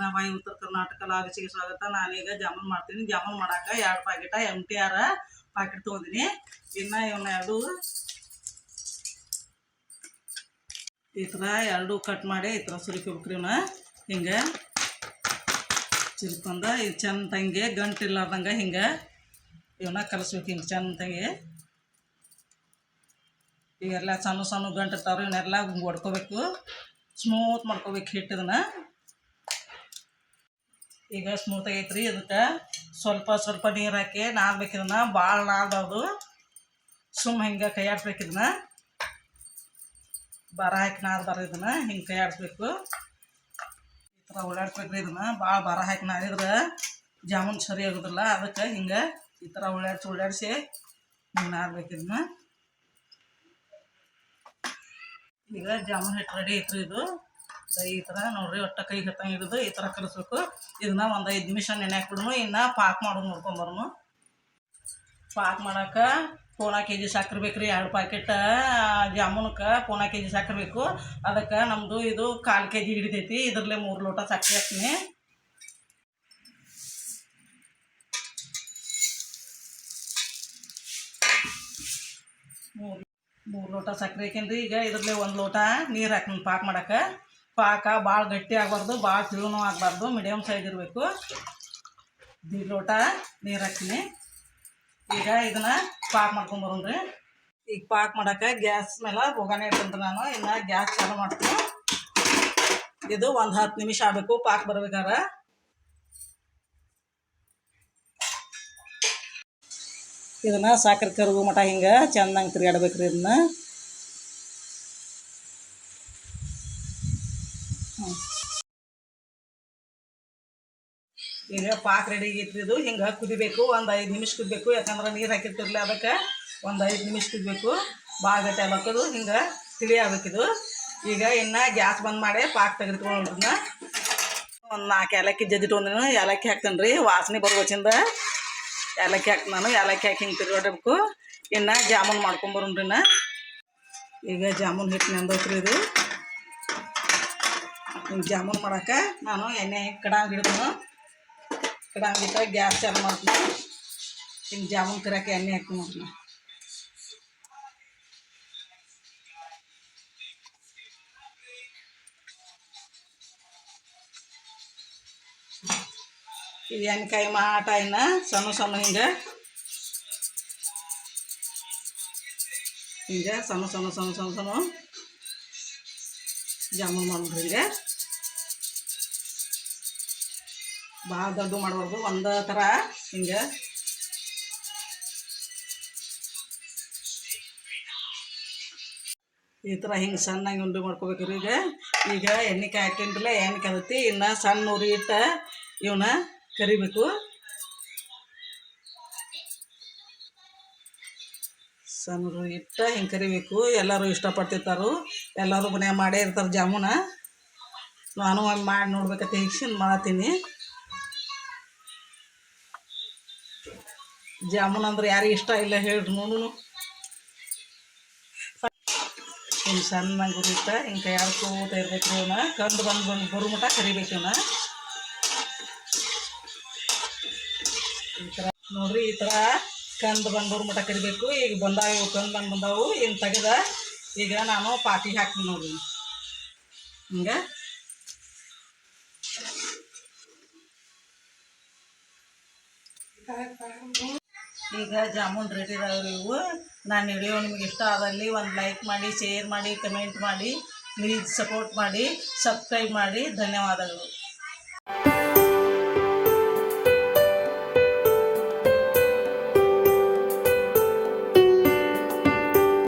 ಬ್ಲಾಗ್ಸಿಗೆ ಸ್ವಾಗತ. ನಾನೀಗ ಜಾಮೂನ್ ಮಾಡ್ತೀನಿ. ಜಾಮೂನ್ ಮಾಡಾಕ ಎರಡು packet M T R packet ತೊಗೊಂಡಿನಿ. ಇನ್ನು ಇವನ್ನ ಎರಡು ಈ ಥರ ಎರಡು ಕಟ್ ಮಾಡಿ ಈ ಥರ ಸುರಿಕೋಬೇಕ್ರಿ ಇವನ್ನ ಹಿಂಗೆ ಚಿರ್ಕೊಂಡ ಇದು ಚಂದ ತಂಗೆ ಗಂಟು ಇಲ್ಲಾರ್ದಂಗೆ ಹಿಂಗೆ ಇವನ್ನ ಕಲಿಸ್ಬೇಕು ಹಿಂಗೆ ಚಂದ ತಂಗಿ. ಇವೆಲ್ಲ ಸಣ್ಣ ಸಣ್ಣ ಗಂಟು ಇರ್ತಾವ್ರಿ ಇವನ್ನೆಲ್ಲ ಒಡ್ಕೋಬೇಕು. ಸ್ಮೂತ್ ಮಾಡ್ಕೋಬೇಕು ಹಿಟ್ಟು ಇದನ್ನ. ಈಗ ಸ್ಮೂತ್ ಆಗೈತ್ರಿ. ಅದಕ್ಕೆ ಸ್ವಲ್ಪ ಸ್ವಲ್ಪ ನೀರು ಹಾಕಿ ಇದನ್ನ. ಭಾಳ ನಾದದು ಸುಮ್ಮ ಹಿಂಗೆ ಕೈ ಆಡಿಸ್ಬೇಕು ಇದನ್ನ. ಬರ ಹಾಕಿ ನಾದ್ಬಾರ ಇದನ್ನ. ಹಿಂಗೆ ಕೈ ಆಡಿಸ್ಬೇಕು ಈ ಥರ ಓಡಾಡ್ಸ್ಬೇಕ್ರಿ ಇದನ್ನ. ಭಾಳ ಬರ ಹಾಕಿ ನಾದಿದ್ರೆ ಜಾಮೂನ್ ಸರಿ ಆಗೋದಿಲ್ಲ. ಅದಕ್ಕೆ ಹಿಂಗೆ ಈ ಥರ ಓಡಾಡ್ಸಿ ಓಡಾಡಿಸಿ ಹಿಂಗೆ ನಾದ್ಬೇಕು ಈಗ ಜಾಮೂನ್ ಹಿಟ್ಟು ರೆಡಿ ಐತ್ರಿ ಇದು. ಈ ಥರ ನೋಡ್ರಿ ಒಟ್ಟ ಕೈ ಹತ್ತಂಗೆ ಹಿಡಿದು ಈ ಥರ ಕಲಿಸ್ಬೇಕು. ಇದನ್ನ ಒಂದು ಐದು ನಿಮಿಷ ನೆನೆ ಬಿಡೋಣ ಇನ್ನು ಪಾಕ್ ಮಾಡೋದು ನೋಡ್ಕೊಂಬರ್ನು ಪಾಕ್ ಮಾಡೋಕೆ ಪೋಣ ಕೆ ಜಿ ಸಕ್ಕರೆ ಬೇಕು ಎರಡು ಪ್ಯಾಕೆಟ್ ಜಾಮೂನಕ್ಕೆ ಪೋಣ ಕೆ ಜಿ ಸಕ್ಕರೆ ಬೇಕು. ಅದಕ್ಕೆ ನಮ್ಮದು ಇದು ಕಾಲು ಕೆ ಜಿ ಹಿಡಿತೈತಿ. ಇದರಲ್ಲೇ ಮೂರು ಲೋಟ ಸಕ್ಕರೆ ಹಾಕ್ತೀನಿ ಮೂರು ಮೂರು ಲೋಟ ಸಕ್ಕರೆ ಹಾಕೇನ್ರಿ ಈಗ ಇದರಲ್ಲೇ ಒಂದು ಲೋಟ ನೀರು ಹಾಕ್ತೀನಿ ಪಾಕ್ ಮಾಡಕ್ಕೆ ಪಾಕ ಭಾಳ ಗಟ್ಟಿ ಆಗಬಾರ್ದು ಭಾಳ ತಿಳುನೂ ಆಗಬಾರ್ದು ಮೀಡಿಯಮ್ ಸೈಜ್ ಇರಬೇಕು. ದಿ ಲೋಟ ನೀರು ಹಾಕ್ತೀನಿ. ಈಗ ಇದನ್ನ ಪಾಕ್ ಮಾಡ್ಕೊಂಬರೋಣ್ರಿ ಈಗ ಪಾಕ್ ಮಾಡಕ್ಕೆ ಗ್ಯಾಸ್ ಮೇಲೆ ಹೋಗಾನೆ ಇಟ್ಟಂತ ನಾನು, ಇನ್ನು ಗ್ಯಾಸ್ ಚಾಲು ಮಾಡ್ತೀನಿ. ಇದು ಒಂದು ಹತ್ತು ನಿಮಿಷ ಆಗಬೇಕು ಪಾಕ್ ಬರ್ಬೇಕಾದ್ರೆ ಇದನ್ನ ಸಕ್ಕರೆ ಕರಗು ಮಠ ಹಿಂಗೆ ಚಂದಂಗೆ ತಿರ್ಗಾಡ್ಬೇಕು ರೀ ಇದನ್ನ. ಈಗ ಪಾಕ್ ರೆಡಿ ಆಗಿತ್ತು ಇದು ಹಿಂಗೆ ಕುದಿಬೇಕು, ಒಂದು ಐದು ನಿಮಿಷ ಕುದಬೇಕು. ಯಾಕಂದ್ರೆ ನೀರು ಹಾಕಿರ್ತಿರ್ಲಿ ಅದಕ್ಕೆ ಒಂದು ಐದು ನಿಮಿಷ ಕುದಿಬೇಕು. ಭಾಳ ಗಟ್ಟಿ ಹಾಕೋದು ಹಿಂಗೆ ತಿಳಿ ಆಗ್ಬೇಕಿದು ಈಗ ಇನ್ನು ಗ್ಯಾಸ್ ಬಂದ್ ಮಾಡಿ ಪಾಕ್ ತೆಗೆದುಕೊಂಡ್ರನ್ನ ಒಂದು ನಾಲ್ಕು ಏಲಕ್ಕಿ ಜಜ್ಜಿಟ್ಕೊಂಡ್ರಿ ಏಲಕ್ಕಿ ಹಾಕ್ತೇನೆ ರೀ. ವಾಸನೆ ಬರ್ಬೋಚಿಂದ ಏಲಕ್ಕಿ ಹಾಕಿ ನಾನು. ಏಲಕ್ಕಿ ಹಾಕಿ ಹಿಂಗೆ ತಿರ್ಗಾಡಬೇಕು. ಇನ್ನು ಜಾಮೂನ್ ನಾ. ಈಗ ಜಾಮೂನ್ ಹಿಟ್ಟು ನೆಂದೈತ್ರಿ ಇದು. ಜಾಮೂನ್ ಮಾಡಕ್ಕೆ ನಾನು ಎಣ್ಣೆ ಕಡಾಂಗ್ ಹಿಡಿದು ಕಡಾಂಗ್ ಇಟ್ಟ ಗ್ಯಾಸ್ ಚಾಲು ಮಾಡ್ತೀನಿ ಹಿಂಗೆ ಜಾಮೂನ್ ಕರಿಯಕ್ಕೆ ಎಣ್ಣೆ ಹಾಕಿ ಮಾಡ್ತೀನಿ ಇದು ಎಣ್ಣೆಕಾಯಿ ಮಾಟ ಇನ್ನು ಸಣ್ಣ ಸಣ್ಣ ಹಿಂಗೆ ಹಿಂಗೆ ಸಣ್ಣ ಸಣ್ಣ ಸಣ್ಣ ಸಣ್ಣ ಸಣ್ಣ ಜಾಮೂನ್ ಮಾಡ್ಬಿಡ್ರಿ ಹಿಂಗೆ ಭಾಳ ದೊಡ್ಡ ಮಾಡಬಾರ್ದು, ಒಂದು ಥರ ಹಿಂಗೆ. ಈ ಥರ ಹಿಂಗೆ ಸಣ್ಣಗೆ ಉಂಡೆ ಮಾಡ್ಕೋಬೇಕ್ರಿ ಈಗ. ಈಗ ಎಣ್ಣೆ ಕಾಯಿ ಹಾಕಿಂಡ್ರಲ್ಲ ಎಣ್ಣೆ ಕದತಿ ಇನ್ನು ಸಣ್ಣ ಉರಿ ಇಟ್ಟು ಇವನ್ನ ಕರಿಬೇಕು. ಸಣ್ಣ ಇಟ್ಟ ಹಿಂಗೆ ಕರಿಬೇಕು ಎಲ್ಲರೂ ಇಷ್ಟಪಡ್ತಿರ್ತಾರೆ. ಎಲ್ಲರೂ ಮನ್ಯಾಗ ಮಾಡೇ ಇರ್ತಾರೆ ಜಾಮೂನ. ನಾನು ಮಾಡಿ ನೋಡ್ಬೇಕಂತ ಹಿಂಗೆ ಮಾಡತ್ತೀನಿ ಜಾಮೂನ್ ಅಂದ್ರೆ ಯಾರಿಗೆ ಇಷ್ಟ ಇಲ್ಲ ಹೇಳ್ರಿ ನೋಡು ಹಿಂಗೆ ಸಣ್ಣ ಗುರಿತ ಹಿಂಗೆ ಕೈ ಆಡ್ಕೋತ ಇರ್ಬೇಕು ಇವನ್ನ. ಕಂಡು ಬಂದು ಬಂದು ಬರು ಕರಿಬೇಕು ಇವನ್ನ. ಈ ಥರ ನೋಡ್ರಿ, ಈ ಥರ ಕಂದು ಬಂದವ್ರ ಮಟ ಕರಿಬೇಕು. ಈಗ ಬಂದಾವು, ಕಂದು ಬಂದು ಬಂದಾವು ಇನ್ನು ತೆಗೆದ ಈಗ ನಾನು ಪಾತಿ ಹಾಕ್ತೀನಿ ನೋಡಿ. ಹಿಂಗೆ. ಈಗ ಜಾಮೂನ್ ರೆಡಿ ಇದಾವ್ರಿ ಇವು. ನಾನು ವಿಡಿಯೋ ನಿಮ್ಗೆ ಇಷ್ಟ ಆದಲ್ಲಿ ಒಂದು ಲೈಕ್ ಮಾಡಿ ಶೇರ್ ಮಾಡಿ ಕಮೆಂಟ್ ಮಾಡಿ ಪ್ಲೀಸ್ ಸಪೋರ್ಟ್ ಮಾಡಿ ಸಬ್ಸ್ಕ್ರೈಬ್ ಮಾಡಿ. ಧನ್ಯವಾದಗಳು.